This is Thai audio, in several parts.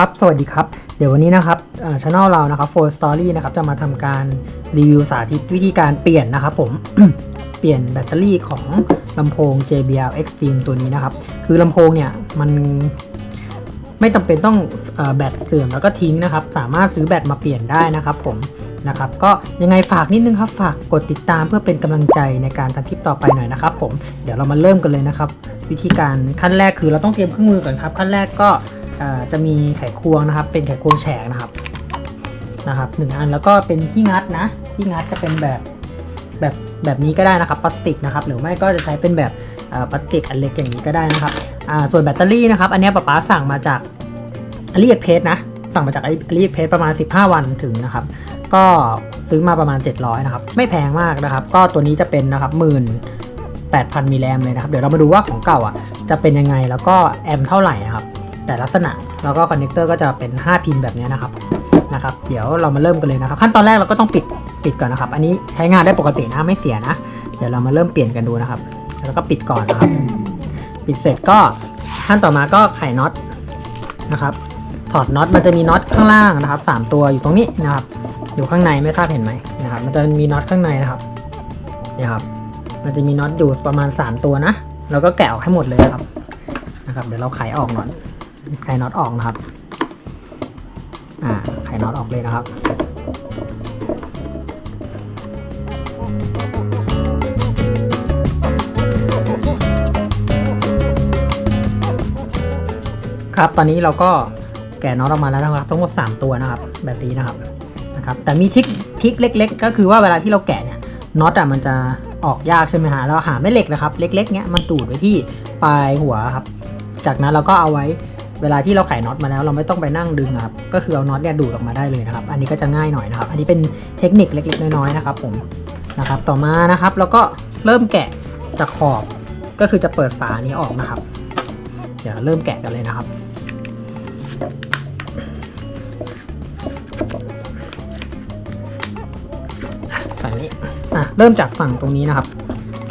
ครับ สวัสดีครับ เดี๋ยววันนี้นะครับช่องเรานะครับ Four Story นะครับ จะมาทำการรีวิวสาธิตวิธีการเปลี่ยนนะครับผม เปลี่ยนแบตเตอรี่ของลำโพง JBL Extreme ตัวนี้นะครับ คือลำโพงเนี่ย มันไม่จำเป็นต้องอแบตเสื่อมแล้วก็ทิ้งนะครับ สามารถซื้อแบตมาเปลี่ยนได้นะครับผมนะครับก็ยังไงฝากนิดนึงครับ ฝากกดติดตามเพื่อเป็นกำลังใจในการทำคลิปต่อไปหน่อยนะครับผมเดี๋ยวเรามาเริ่มกันเลยนะครับ วิธีการขั้นแรกคือเราต้องเตรียมเครื่องมือก่อนครับ ขั้นแรกก็ จะมีไขควงนะครับ เป็นไขควงแฉกนะครับนะครับหนึ่งอันแล้วก็เป็นที่งัดนะ ที่งัดจะเป็นแบบแบบแบบนี้ก็ได้นะครับพลาสติกนะครับ หรือไม่ก็จะใช้เป็นแบบพลาสติกอันเล็กอย่างนี้ก็ได้นะครับส่วนแบตเตอรี่นะครับ อันนี้ป๊าป๊าสั่งมาจากอลีเอ็กเพสนะ สั่งมาจากอลีเอ็กเพสประมาณ 15 วันถึงนะครับ ก็ซื้อมาประมาณ 700นะครับ ไม่แพงมากนะครับ ก็ตัวนี้จะเป็นนะครับหมื่น8,000มิลลิแอมเลยนะครับ เดี๋ยวเรามาดูว่าของเก่าอะจะเป็นยังไงแล้วก็แอมเท่าไหร่นะครับ แต่ลักษณะแล้วก็คอนเนคเตอร์ก็จะเป็น 5 พินแบบนี้นะครับนะครับ เดี๋ยวเรามาเริ่มกันเลยนะครับ ขั้นตอนแรกเราก็ต้องปิดปิดก่อนนะครับ อันนี้ใช้งานได้ปกตินะไม่เสียนะ เดี๋ยวเรามาเริ่มเปลี่ยนกันดูนะครับ แล้วก็ปิดก่อนนะครับ ปิดเสร็จก็ขั้นต่อมาก็ไขน็อตนะครับ ถอดน็อตมันจะมีน็อตข้างล่างนะครับสามตัวอยู่ตรงนี้นะครับ อยู่ข้างในไม่ทราบเห็นไหมนะครับ มันจะมีน็อตข้างในนะครับนี่ครับ มันจะมีน็อตอยู่ประมาณ 3 ตัวนะเราก็แกะออกให้หมดเลยนะครับนะครับ เดี๋ยวเราไขออกก่อน ไขน็อตออกนะครับ อ่า ไขน็อตออกเลยนะครับครับ ตอนนี้เราก็แกะน็อตออกมาแล้วนะครับ ทั้งหมด3ตัวนะครับ แบบนี้นะครับ นะครับ แต่มีทิคทิคเล็ก ๆ ก็คือว่าเวลาที่เราแกะเนี่ยน็อตอะมันจะออกยากใช่ไหมฮะ เราหาแม่เหล็กนะครับ เล็ก ๆเนี้ยมันดูดไว้ที่ปลายหัวครับ จากนั้นเราก็เอาไว้ เวลาที่เราไขน็อตมาแล้วเราไม่ต้องไปนั่งดึงอะครับ ก็คือเอาน็อตเนี่ยดูดออกมาได้เลยนะครับ อันนี้ก็จะง่ายหน่อยนะครับ อันนี้เป็นเทคนิคเล็กๆน้อยๆนะครับ ผมนะครับ ต่อมานะครับเราก็เริ่มแกะจากขอบก็คือจะเปิดฝานี้ออกนะครับ เดี๋ยวเริ่มแกะกันเลยนะครับฝั่งนี้อะเริ่มจากฝั่งตรงนี้นะครับ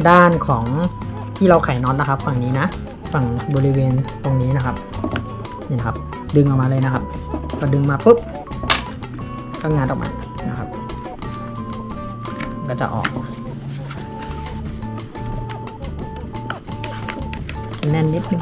ด้านของที่เราไขน็อตนะครับ ฝั่งนี้นะ ฝั่งบริเวณตรงนี้นะครับ นี่นะครับ ดึงออกมาเลยนะครับพอดึงมาปุ๊บก็งานออกมานะครับ ก็จะออกแน่นนิดนึง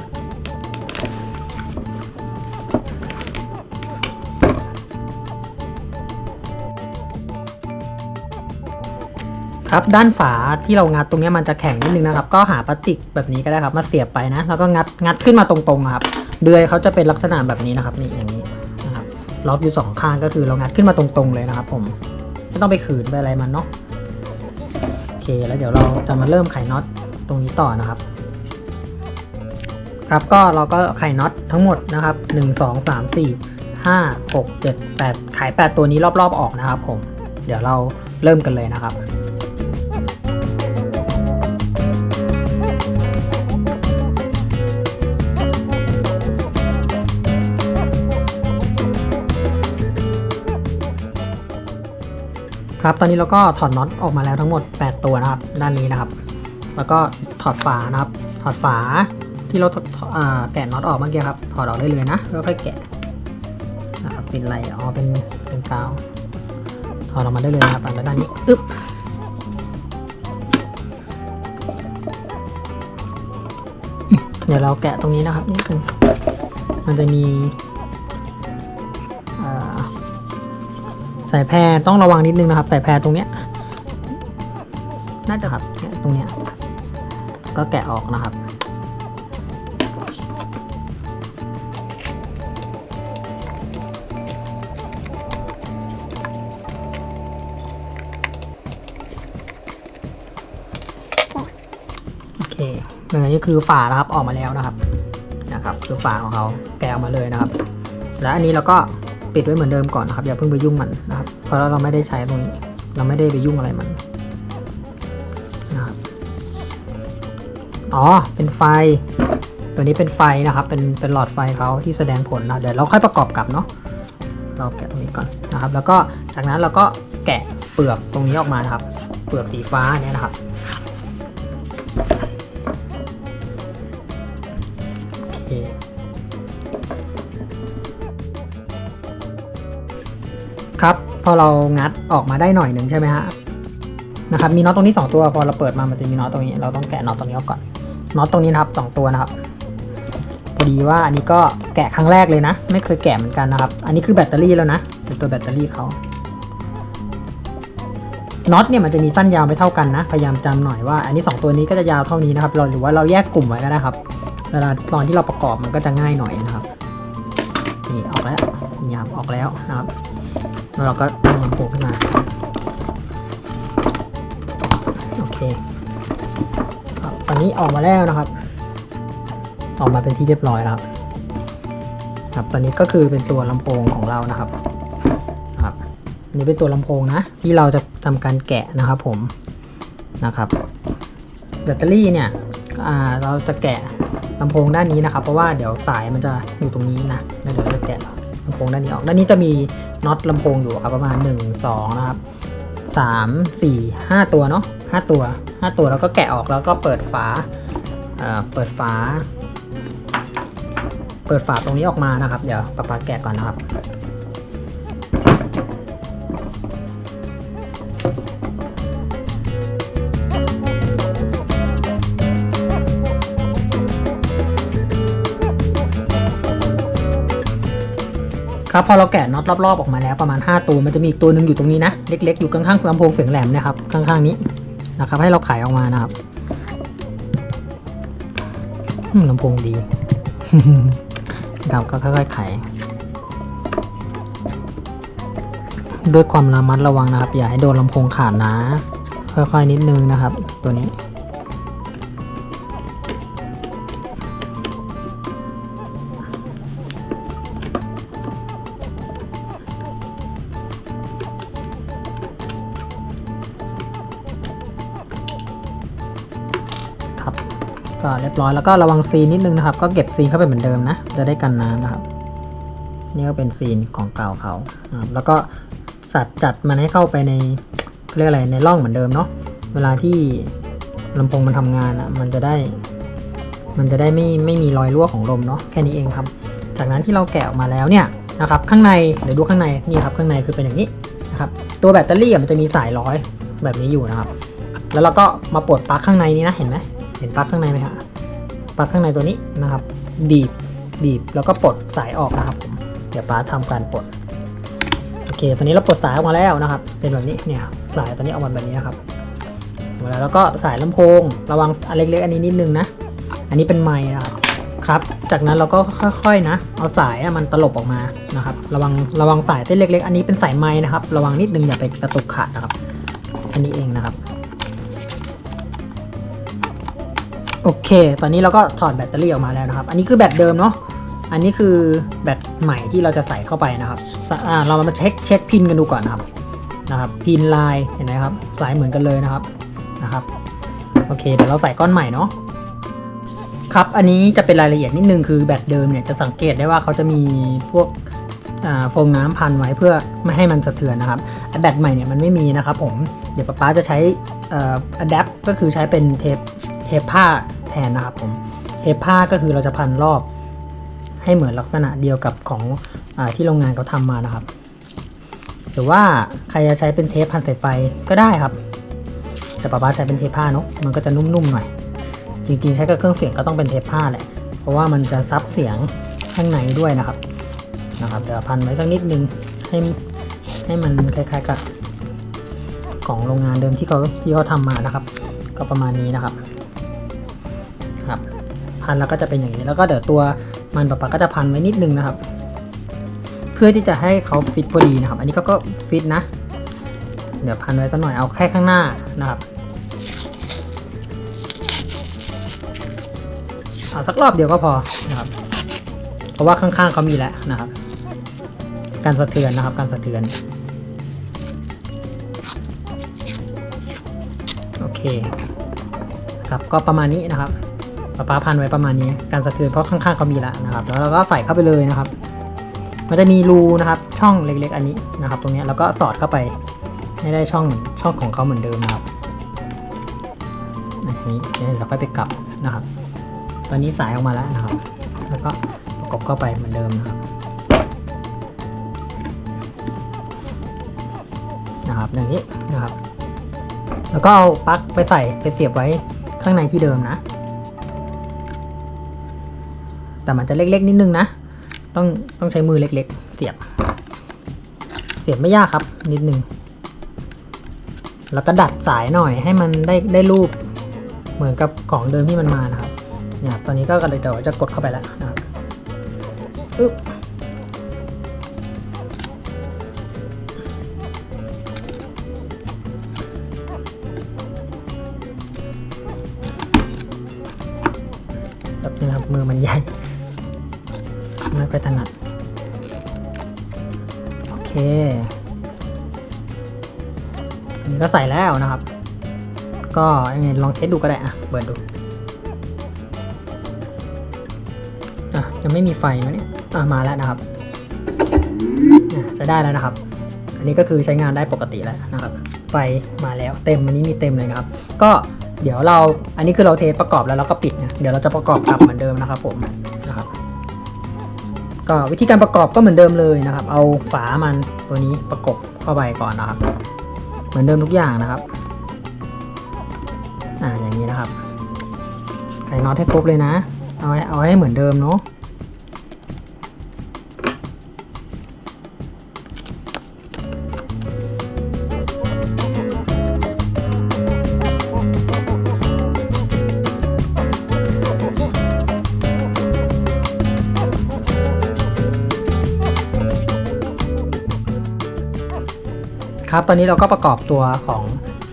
ครับด้านฝาที่เรางัดตรงนี้มันจะแข็งนิดนึงนะครับ ก็หาพลาสติกแบบนี้ก็ได้ครับ มาเสียบไปนะ แล้วก็งัดงัดขึ้นมาตรงๆครับ เดือยเขาจะเป็นลักษณะแบบนี้นะครับนี่อย่างนี้นะครับล็อกอยู่สองข้างก็คือเรางัดขึ้นมาตรงๆเลยนะครับ ผมไม่ต้องไปขืนไปอะไรมันเนาะโอเคแล้วเดี๋ยวเราจะมาเริ่มไขน็อตตรงนี้ต่อนะครับ ครับก็เราก็ไขน็อตทั้งหมดนะครับหนึ่งสองสามสี่ห้าหกเจ็ดแปดไขแปดตัวนี้รอบๆออกนะครับ ผม เดี๋ยวเราเริ่มกันเลยนะครับ ครับตอนนี้เราก็ถอดน็อตออกมาแล้วทั้งหมด 8 ตัวนะครับ ด้านนี้นะครับ แล้วก็ถอดฝานะครับ ถอดฝาที่เราาแกะน็อตออกเมื่อกี้ครับ ถอดออกได้เลยนะค่อยๆแกะนะครับเป็นไรอ๋อเป็นเป็นกาวถอดออกมาได้เลยนะครับด้านนี้อึ๊บเดี๋ยวเราแกะตรงนี้นะครับนิดนึงมันจะมี สายแพรต้องระวังนิดนึงนะครับ สายแพรตรงเนี้ยน่าจะครับตรงเนี้ยก็แกะออกนะครับ โอเคอันนี้คือฝานะครับออกมาแล้วนะครับนะครับคือฝาของเขาแกะออกมาเลยนะครับ แล้วอันนี้เราก็ปิดไว้เหมือนเดิมก่อนนะครับอย่าเพิ่งไปยุ่งมันนะครับ ราะเราไม่ได้ใช้ตรงนี้ เราไม่ได้ไปยุ่งอะไรมันนะครับอ๋อ เป็นไฟ ตัวนี้เป็นไฟนะครับ เป็น เป็นหลอดไฟเขาที่แสดงผลนะ เดี๋ยวเราค่อยประกอบกับเนาะ เราแกะตรงนี้ก่อนนะครับ แล้วก็จากนั้นเราก็แกะเปลือกตรงนี้ออกมานะครับ เปลือกสีฟ้าเนี่ยนะครับโอเคครับ พอเรางัดออกมาได้หน่อยหนึ่งใช่ไหมฮะนะครับมีน็อตตรงนี้สองตัวพอเราเปิดมามันจะมีน็อตตรงนี้ เราต้องแกะน็อตตรงนี้ออกก่อนน็อตตรงนี้นะครับสองตัวนะครับพอดีว่าอันนี้ก็แกะครั้งแรกเลยนะ ไม่เคยแกะเหมือนกันนะครับ อันนี้คือแบตเตอรี่แล้วนะเป็นตัวแบตเตอรี่เขาน็อตเนี่ยมันจะมีสั้นยาวไม่เท่ากันนะ พยายามจำหน่อยว่า อันนี้ 2 ตัวนี้ก็จะยาวเท่านี้นะครับเราหรือว่าเราแยกกลุ่มไว้ก็ได้ครับเวลาตอนที่เราประกอบมันก็จะง่ายหน่อยนะครับนี่ออกแล้วนี่ครับออกแล้วนะครับ แล้วเราก็ตั้งลำโพงขึ้นมา โอเคครับตอนนี้ออกมาแล้วนะครับ ออกมาเป็นที่เรียบร้อยแล้วครับครับตอนนี้ก็คือเป็นตัวลำโพงของเรานะครับครับอันนี้เป็นตัวลำโพงนะ ที่เราจะทำการแกะนะครับผมนะครับ แบตเตอรี่เนี่ยอ่าเราจะแกะลำโพงด้านนี้นะครับ เพราะว่าเดี๋ยวสายมันจะอยู่ตรงนี้นะแล้วเดี๋ยวเราจะแกะ ลำโพงด้านนี้ออก ด้านนี้จะมีน็อตลำโพงอยู่ครับประมาณ 1 2 นะครับ 3 4 5 ตัวเนาะ5ตัว 5 ตัวแล้วก็แกะออกแล้วก็เปิดฝาเอ่อเปิดฝา เปิดฝาตรงนี้ออกมานะครับ เดี๋ยวปะปาแกะก่อนนะครับ ครับพอเราแกะน็อตรอบๆออกมาแล้วประมาณ 5 ตัว มันจะมีอีกตัวหนึ่งอยู่ตรงนี้นะ เล็กๆ อยู่ข้างๆลำโพงเสียงแหลมนะครับ ข้างๆนี้นะครับ ให้เราขายออกมานะครับลำโพงดีครับก็ค่อยๆไขด้วยความระมัดระวังนะครับ อย่าให้โดนลำโพงขาดนะ ค่อยๆนิดนึงนะครับ ตัวนี้ ยบร้อยแล้วก็ระวังซีนนิดนึงนะครับ ก็เก็บซีนเข้าไปเหมือนเดิมนะ จะได้กันน้ำนะครับ นี่ก็เป็นซีนของเก่าเขานะครับแล้วก็สัดจัดมันให้เข้าไปในเรียกอะไรในร่องเหมือนเดิมเนาะเวลาที่ลำโพงมันทำงานอะมันจะได้ มันจะได้ไม่ไม่มีรอยรั่วของลมเนาะแค่นี้เองครับ จากนั้นที่เราแกะออกมาแล้วเนี่ยนะครับ ข้างในเดี๋ยวดูข้างในนี่ครับข้างในคือเป็นอย่างนี้นะครับ ตัวแบตเตอรี่มันจะมีสายร้อยแบบนี้อยู่นะครับ แล้วเราก็มาปลดปลั๊กข้างในนี้นะเห็นไหมเห็นปลั๊กข้างในไหมฮะ ปลั๊กข้างในตัวนี้นะครับ บีบบีบแล้วก็ปลดสายออกนะครับผมเดี๋ยวป้าทำการปลดโอเค ตอนนี้เราปลดสายออกมาแล้วนะครับ เป็นแบบนี้เนี่ยสายตอนนี้ออกมาแบบนี้นะครับเวลาแล้วก็สายลำโพง ระวังอันเล็กๆ อันนี้นิดนึงนะ อันนี้เป็นไม้นะครับครับ จากนั้นเราก็ค่อยๆนะ เอาสายมันตลบออกมานะครับ ระวังระวังสายเส้นเล็กๆ อันนี้เป็นสายไม้นะครับ ระวังนิดนึงอย่าไปกระตุกขาดนะครับ อันนี้เองนะครับ โอเค ตอนนี้เราก็ถอดแบตเตอรี่ออกมาแล้วนะครับ อันนี้คือแบตเดิมเนาะ อันนี้คือแบตใหม่ที่เราจะใส่เข้าไปนะครับอ่าเรามาเช็คเช็คพินกันดูก่อนนะครับ นะครับ พินลาย เห็นไหมครับ สายเหมือนกันเลยนะครับ นะครับ โอเค เดี๋ยวเราใส่ก้อนใหม่เนาะ ครับ อันนี้จะเป็นรายละเอียดนิดนึงคือแบตเดิมเนี่ยจะสังเกตได้ว่าเขาจะมีพวกโฟองน้ำพันไว้เพื่อไม่ให้มันสะเทือนนะครับแต่แบตใหม่เนี่ยมันไม่มีนะครับผม เดี๋ยวป๊าป๊าจะใช้อะแดปก็คือใช้เป็นเทป เทปผ้าแทนนะครับผมเทปผ้าก็คือเราจะพันรอบ ให้เหมือนลักษณะเดียวกับของอที่โรงงานเขาทำมานะครับ หรือว่าใครจะใช้เป็นเทปพันสายไฟก็ได้ครับ แต่ป๊าป๊าใช้เป็นเทปผ้าเนาะมันก็จะนุ่มๆหน่อย จริงๆ ใช้กับเครื่องเสียงก็ต้องเป็นเทปผ้าแหละเพราะว่ามันจะซับเสียงข้างในด้วยนะครับนะครับเดี๋ยวพันไว้สักนิดนึงให้ให้มันคล้ายๆกับของโรงงานเดิมที่เขาที่เขาทำมานะครับ ก็ประมาณนี้นะครับ พันแล้วก็จะเป็นอย่างนี้ แล้วก็เดี๋ยวตัวมันปะปะก็จะพันไว้นิดนึงนะครับ เพื่อที่จะให้เขาฟิตพอดีนะครับ อันนี้เขาก็ฟิตนะ เดี๋ยวพันไว้สักหน่อยเอาแค่ข้างหน้านะครับเอาสักรอบเดียวก็พอนะครับ เพราะว่าข้างๆเขามีแล้วนะครับ การสะเทือนนะครับ การสะเทือนโอเคครับก็ประมาณนี้นะครับ ปะป้าพันไว้ประมาณนี้การสะเทือนเพราะข้างๆเขามีแล้วนะครับ แล้วเราก็ใส่เข้าไปเลยนะครับ มันจะมีรูนะครับช่องเล็กๆ อันนี้นะครับ ตรงเนี้ยแล้วก็สอดเข้าไปให้ได้ช่องช่องของเขาเหมือนเดิมนะครับนนี้เดี๋ยวเราก็ไปกลับนะครับ ตอนนี้สายออกมาแล้วนะครับ แล้วก็ประกบเข้าไปเหมือนเดิมนะครับนะครับอย่างนี้นะครับ แล้วก็เอาปลั๊กไปใส่ไปเสียบไว้ข้างในที่เดิมนะ แต่มันจะเล็กๆ นิดนึงนะ ต้องต้องใช้มือเล็กๆ เสียบ เสียบไม่ยากครับ นิดนึง แล้วก็ดัดสายหน่อยให้มันได้ได้รูป เหมือนกับของเดิมที่มันมานะครับเนี่ยครับตอนนี้ก็เลยเดี๋ยวจะกดเข้าไปแล้วนะครับอึ๊บ ก็ใส่แล้วนะครับ ก็ยังไงลองเทสดูก็ได้อะเปิดดูอะยังไม่มีไฟมาเนี่ยอะมาแล้วนะครับอะใช้ได้แล้วนะครับ อันนี้ก็คือใช้งานได้ปกติแล้วนะครับ ไฟมาแล้วเต็มอันนี้มีเต็มเลยนะครับ ก็เดี๋ยวเราอันนี้คือเราเทสประกอบแล้วเราก็ปิดนะเดี๋ยวเราจะประกอบกลับเหมือนเดิมนะครับผมนะครับก็วิธีการประกอบก็เหมือนเดิมเลยนะครับ เอาฝามันตัวนี้ประกบเข้าไปก่อนนะครับ เหมือนเดิมทุกอย่างนะครับ อ่าอย่างนี้นะครับ ใส่น็อตให้ครบเลยนะ เอาไว้เอาให้เหมือนเดิมเนาะ ตอนนี้เราก็ประกอบตัวของ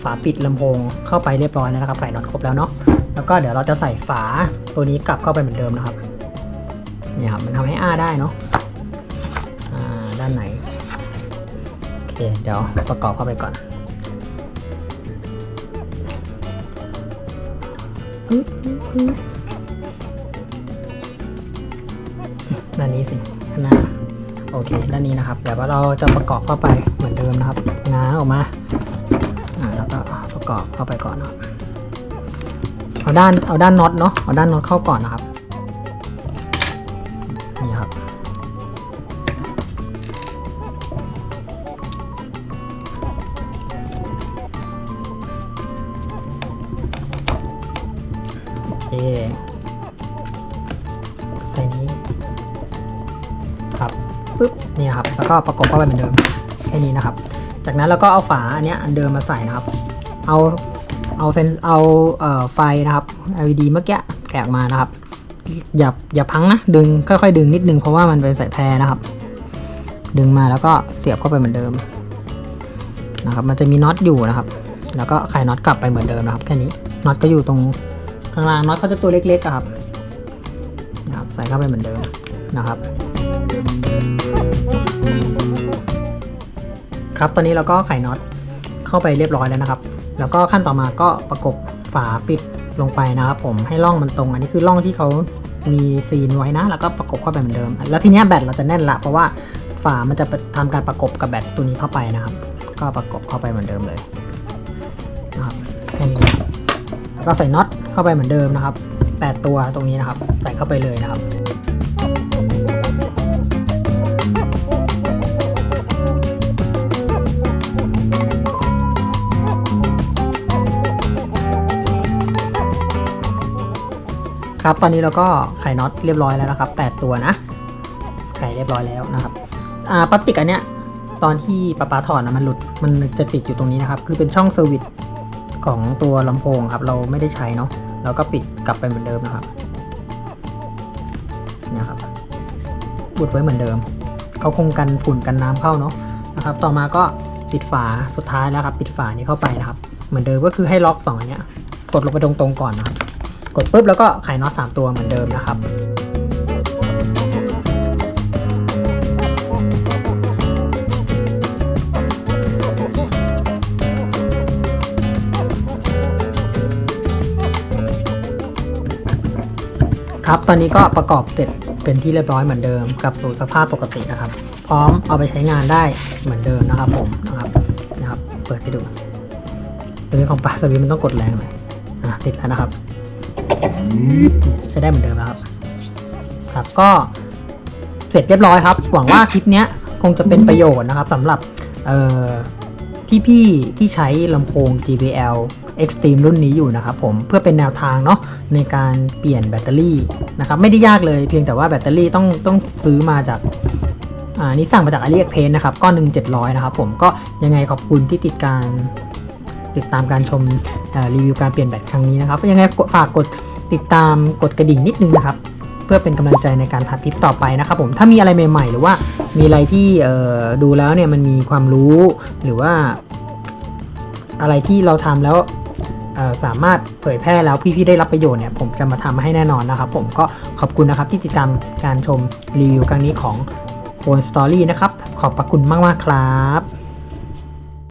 ฝาปิดลำโพงเข้าไปเรียบร้อยแล้วนะครับใส่น็อตครบแล้วเนาะแล้วก็เดี๋ยวเราจะใส่ฝาตัวนี้กลับเข้าไปเหมือนเดิมนะครับเนี่ยครับมันทำให้อ้าได้เนาะอ่าด้านไหนโอเคเดี๋ยวประกอบเข้าไปก่อนด้านนี้สิข้างหน้าโอเคด้านนี้นะครับเดี๋ยวว่าเราจะประกอบเข้าไปเหมือนเดิมนะครับ ง้าออกมาแล้วก็ประกอบเข้าไปก่อนนะครับเอาด้านเอาด้านน็อตเนาะเอาด้านน็อตเข้าก่อนนะครับนี่ครับโอเคใส่นี้ครับปึ๊บเนี่ยครับแล้วก็ประกบเข้าไปเหมือนเดิมแค่นี้นะครับ จากนั้นเราก็เอาฝาอันนี้อันเดิมมาใส่นะครับ เอาเอาเซนเอาเอ่อไฟนะครับ LED เมื่อกี้แกะออกมานะครับ อย่าอย่าพังนะดึงค่อยๆดึงนิดนึงเพราะว่ามันเป็นสายแพรนะครับ ดึงมาแล้วก็เสียบเข้าไปเหมือนเดิมนะครับ มันจะมีน็อตอยู่นะครับ แล้วก็ไขน็อตกลับไปเหมือนเดิมนะครับ แค่นี้น็อตก็อยู่ตรงข้างล่างน็อตเขาจะตัวเล็กๆครับนะครับ ใส่เข้าไปเหมือนเดิมนะครับ ครับตอนนี้เราก็ไขน็อตเข้าไปเรียบร้อยแล้วนะครับ แล้วก็ขั้นต่อมาก็ประกบฝาปิดลงไปนะครับผมให้ร่องมันตรง อันนี้คือร่องที่เขามีซีนไว้นะ แล้วก็ประกบเข้าไปเหมือนเดิม แล้วทีนี้แบตเราจะแน่นละเพราะว่าฝามันจะทำการประกบกับแบตตัวนี้เข้าไปนะครับ ก็ประกบเข้าไปเหมือนเดิมเลยนะครับแค่นี้แล้วก็ใส่น็อตเข้าไปเหมือนเดิมนะครับแปดตัวตรงนี้นะครับ ใส่เข้าไปเลยนะครับ ครับ ตอนนี้เราก็ไขน็อตเรียบร้อยแล้วนะครับ 8 ตัวนะ ไขเรียบร้อยแล้วนะครับ อ่า พลาสติกอันเนี้ย ตอนที่ปาปาถอดนะมันหลุด มันจะติดอยู่ตรงนี้นะครับ คือเป็นช่องเซอร์วิสของตัวลำโพงครับ เราไม่ได้ใช้เนาะ เราก็ปิดกลับไปเหมือนเดิมนะครับเนี่ยครับบุดไว้เหมือนเดิม เขาคงกันฝุ่นกันน้ำเข้าเนาะนะครับ ต่อมาก็ปิดฝาสุดท้ายแล้วครับ ปิดฝานี้เข้าไปนะครับ เหมือนเดิมก็คือให้ล็อกสองอันเนี้ย กดลงไปตรงๆก่อนนะครับ กดปุ๊บแล้วก็ไขน็อต3ตัวเหมือนเดิมนะครับครับตอนนี้ก็ประกอบเสร็จเป็นที่เรียบร้อยเหมือนเดิมกับสู่สภาพปกตินะครับ พร้อมเอาไปใช้งานได้เหมือนเดิมนะครับผมนะครับนะครับ เปิดให้ดูตัวนี้ของปลาสวีมันต้องกดแรงหน่อยอะติดแล้วนะครับ ใช้ได้เหมือนเดิมแล้วครับ ครับก็เสร็จเรียบร้อยครับ หวังว่าคลิปเนี้ยคงจะเป็นประโยชน์นะครับสำหรับเอ่อพี่ๆที่ใช้ลำโพง JBL Extreme รุ่นนี้อยู่นะครับผมเพื่อเป็นแนวทางเนาะในการเปลี่ยนแบตเตอรี่นะครับไม่ได้ยากเลยเพียงแต่ว่าแบตเตอรี่ต้องต้องซื้อมาจากอ่านี่สั่งมาจาก AliExpress นะครับก้อนหนึ่ง700 นะครับผมก็ยังไงขอบคุณที่ติดการติดตามการชมรีวิวการเปลี่ยนแบตครั้งนี้นะครับยังไงฝากกด ติดตามกดกระดิ่งนิดนึงนะครับ เพื่อเป็นกำลังใจในการทำคลิปต่อไปนะครับผมถ้ามีอะไรใหม่ ๆ หรือว่ามีอะไรที่ดูแล้วเนี่ยมันมีความรู้หรือว่าอะไรที่เราทำแล้วสามารถเผยแพร่แล้วพี่ๆได้รับประโยชน์เนี่ยผมจะมาทำให้แน่นอนนะครับ ผมก็ขอบคุณนะครับที่ติดตามการชมรีวิวครั้งนี้ของ Phone Story นะครับ ขอบพระคุณมากๆครับ